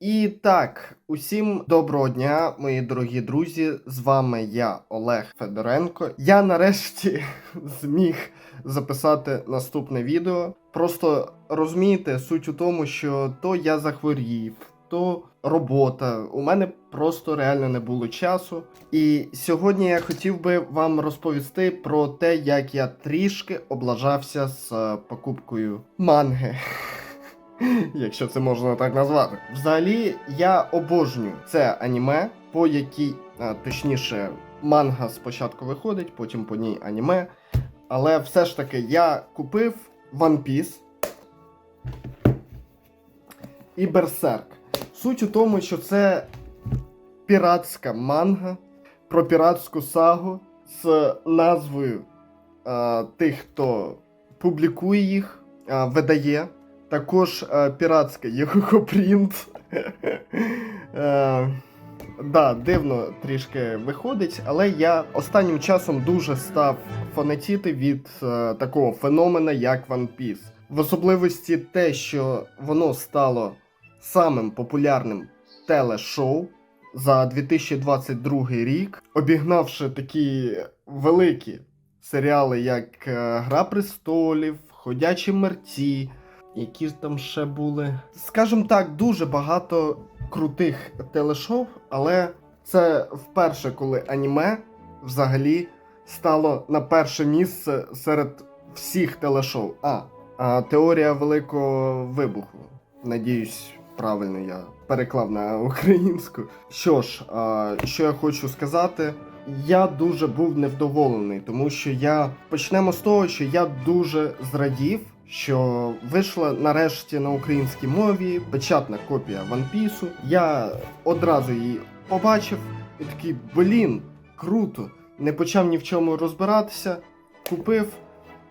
І так, усім доброго дня, мої дорогі друзі. З вами я, Олег Федоренко. Я нарешті зміг записати наступне відео. Просто розумієте, суть у тому, що то я захворів, то робота. У мене просто реально не було часу. І сьогодні я хотів би вам розповісти про те, як я трішки облажався з е, покупкою манги. Якщо це можна так назвати. Взагалі, я обожнюю це аніме, по якій, а, точніше, манга спочатку виходить, потім по ній аніме. Але все ж таки я купив One Piece і Берсерк. Суть у тому, що це піратська манга про піратську сагу з назвою а, тих, хто публікує їх, а, видає. Також е, піратський його принт. е, да, дивно трішки виходить, але я останнім часом дуже став фанатіти від е, такого феномена, як One Piece. В особливості те, що воно стало самим популярним телешоу за 2022 рік, обігнавши такі великі серіали, як е, Гра престолів, Ходячі мерці. Які ж там ще були? Скажем так, дуже багато крутих телешоу, але це вперше, коли аніме взагалі стало на перше місце серед всіх телешоу. А, а теорія великого вибуху. Надіюсь, правильно я переклав на українську. Що ж, а, що я хочу сказати. Я дуже був невдоволений, тому що я почнемо з того, що я дуже зрадів, що вийшла нарешті на українській мові печатна копія One Piece. Я одразу її побачив і такий, блін, круто. Не почав ні в чому розбиратися, купив.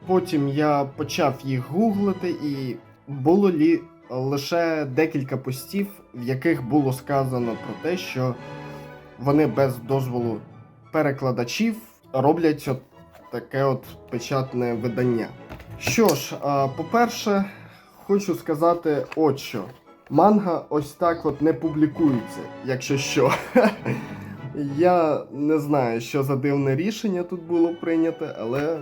Потім я почав їх гуглити, і було лі лише декілька постів, в яких було сказано про те, що вони без дозволу перекладачів роблять от таке от печатне видання. Що ж, по-перше, хочу сказати от що. Манга ось так от не публікується, якщо що. Я не знаю, що за дивне рішення тут було прийнято, але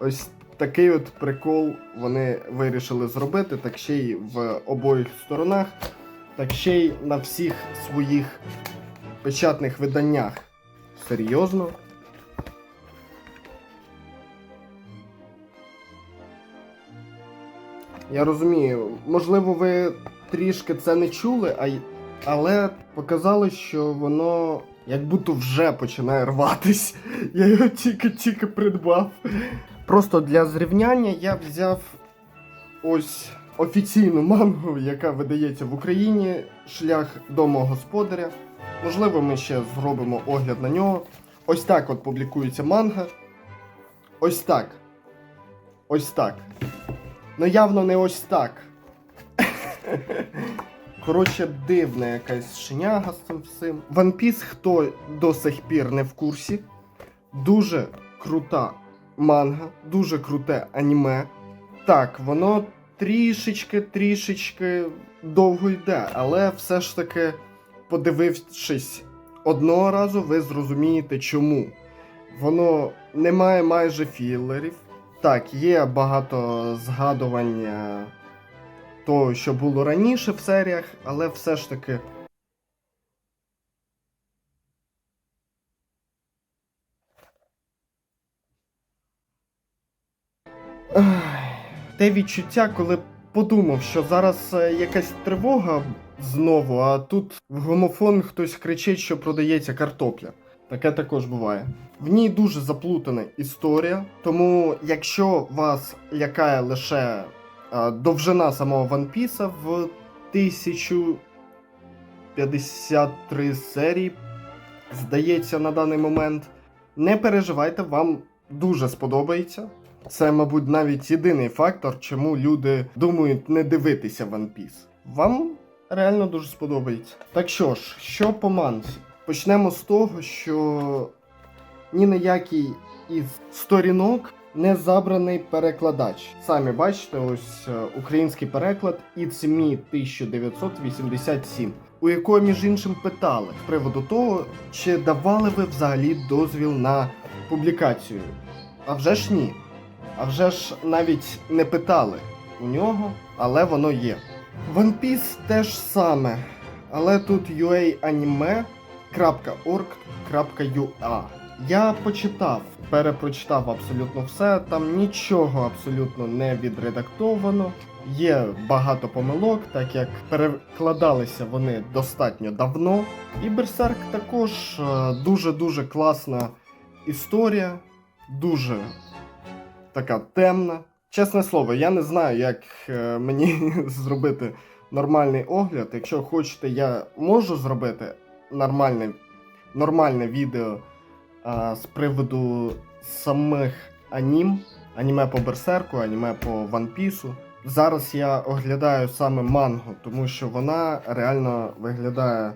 ось такий от прикол вони вирішили зробити, так ще й в обох сторонах, так ще й на всіх своїх печатних виданнях. Серйозно? Я розумію, можливо, ви трішки це не чули, а але показали, що воно як будто вже починає рватись. Я його тільки-тільки придбав. Просто для зрівняння я взяв ось офіційну мангу, яка видається в Україні, шлях домогосподаря. Можливо, ми ще зробимо огляд на нього. Ось так от публікується манга. Ось так. Ось так. Ну явно не ось так. Коротше, дивна якась шиняга з цим всім. One Piece, хто до сих пір не в курсі, дуже крута манга, дуже круте аніме. Так, воно трішечки, трішечки довго йде, але все ж таки, подивившись одного разу, ви зрозумієте чому. Воно не має майже філерів. Так, є багато згадування того, що було раніше в серіях, але все ж таки. Ай, Те відчуття, коли подумав, що зараз е, якась тривога знову, а тут в гомофон хтось кричить, що продається картопля. Таке також буває. В ній дуже заплутана історія, тому якщо вас лякає лише е, довжина самого Piece в 1053 серії, здається, на даний момент, не переживайте, вам дуже сподобається. Це, мабуть, навіть єдиний фактор, чому люди думають не дивитися One Piece. Вам реально дуже сподобається. Так що ж, що по манці? Почнемо з того, що ні на якій із сторінок не забраний перекладач. Самі бачите, ось е, український переклад It's Me 1987, у якого, між іншим, питали з приводу того, чи давали ви взагалі дозвіл на публікацію. А вже ж ні. А вже ж навіть не питали у нього, але воно є. One Piece теж саме, але тут uanime.org.ua. Я почитав, перепрочитав абсолютно все, там нічого абсолютно не відредактовано. Є багато помилок, так як перекладалися вони достатньо давно. І Берсерк також е, дуже-дуже класна історія, дуже така темна. Чесне слово, я не знаю, як е, мені зробити нормальний огляд. Якщо хочете, я можу зробити нормальне, нормальне відео а, з приводу самих анім, аніме по Берсерку, аніме по One Piece. Зараз я оглядаю саме мангу, тому що вона реально виглядає,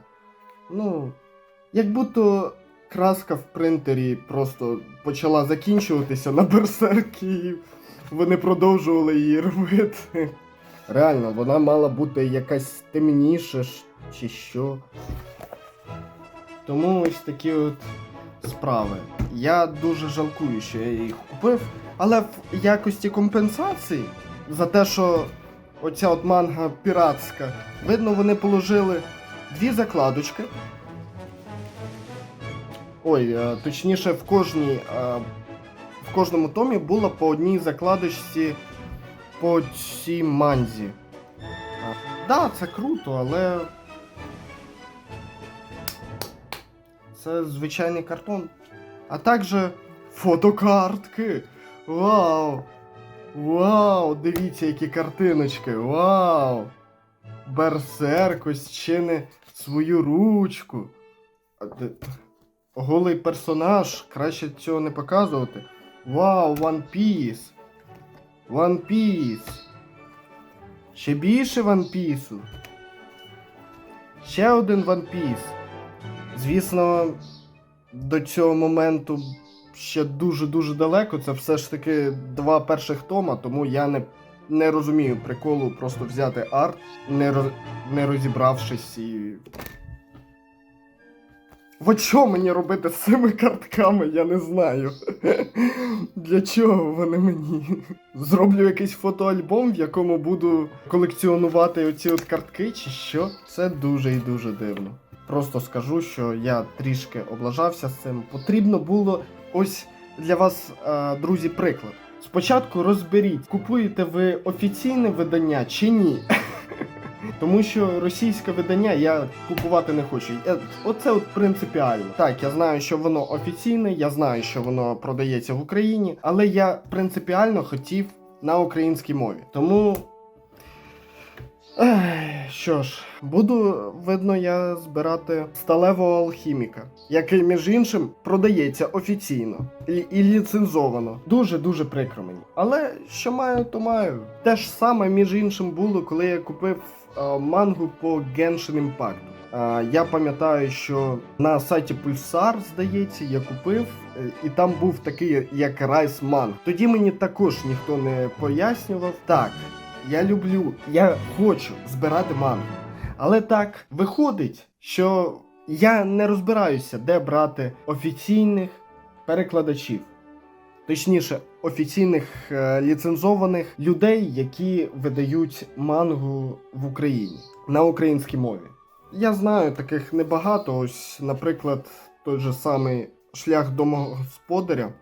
ну, як будто краска в принтері просто почала закінчуватися на берсерки, і вони продовжували її робити. Реально, вона мала бути якась темніша чи що. Тому ось такі от справи. Я дуже жалкую, що я їх купив, але в якості компенсації за те, що оця от манга піратська, видно, вони положили дві закладочки. Ой, е, точніше, в кожній. е, В кожному томі було по одній закладочці по цій манзі. Так, да, це круто, але. Це звичайний картон. А також фотокартки. Вау! Вау! Дивіться, які картиночки! Вау! Берсерк ось чини свою ручку. Голий персонаж, краще цього не показувати. Вау, One Piece! One Piece! Ще більше One Piece! Ще один One Piece. Звісно, до цього моменту ще дуже-дуже далеко. Це все ж таки два перших тома, тому я не, не розумію приколу просто взяти арт, не, роз, не розібравшись і. От що мені робити з цими картками, я не знаю. Для чого вони мені? Зроблю якийсь фотоальбом, в якому буду колекціонувати оці от картки, чи що? Це дуже і дуже дивно. Просто скажу, що я трішки облажався з цим. Потрібно було ось для вас, е, друзі, приклад. Спочатку розберіть, купуєте ви офіційне видання чи ні. Тому що російське видання я купувати не хочу. Е, Оце от принципіально. Так, я знаю, що воно офіційне, я знаю, що воно продається в Україні, але я принципіально хотів на українській мові. Тому. Що ж, буду, видно, я збирати сталевого алхіміка, який, між іншим, продається офіційно і, і ліцензовано. Дуже-дуже прикро мені. Але що маю, то маю. Те ж саме, між іншим, було, коли я купив е, мангу по Genshin Impact. Е, я пам'ятаю, що на сайті Pulsar, здається, я купив, е, і там був такий як Райс Манг. Тоді мені також ніхто не пояснював. Так, я люблю, я хочу збирати мангу. Але так виходить, що я не розбираюся, де брати офіційних перекладачів. Точніше, офіційних е, ліцензованих людей, які видають мангу в Україні на українській мові. Я знаю таких небагато. Ось, наприклад, той же самий шлях домогосподаря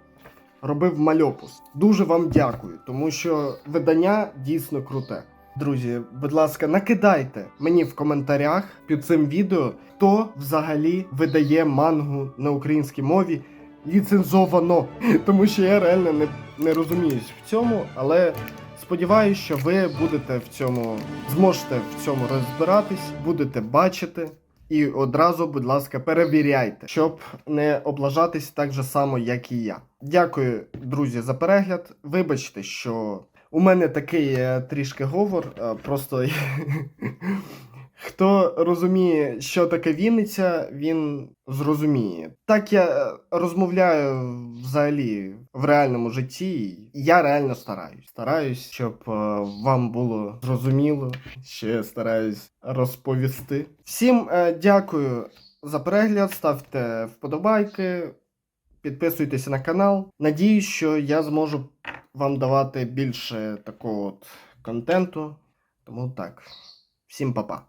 робив мальопус. Дуже вам дякую, тому що видання дійсно круте. Друзі, будь ласка, накидайте мені в коментарях під цим відео, хто взагалі видає мангу на українській мові ліцензовано. Тому що я реально не, не розуміюсь в цьому, але сподіваюся, що ви будете в цьому, зможете в цьому розбиратись, будете бачити. І одразу, будь ласка, перевіряйте, щоб не облажатись так же само, як і я. Дякую, друзі, за перегляд. Вибачте, що у мене такий е, трішки говор, е, просто Хто розуміє, що таке Вінниця, він зрозуміє. Так я е, розмовляю взагалі в реальному житті. Я реально стараюсь. Стараюсь, щоб е, вам було зрозуміло, я стараюсь розповісти. Всім е, дякую за перегляд, ставте вподобайки, підписуйтесь на канал. Надіюсь, що я зможу вам давати більше такого от контенту. Тому так. Всім па-па.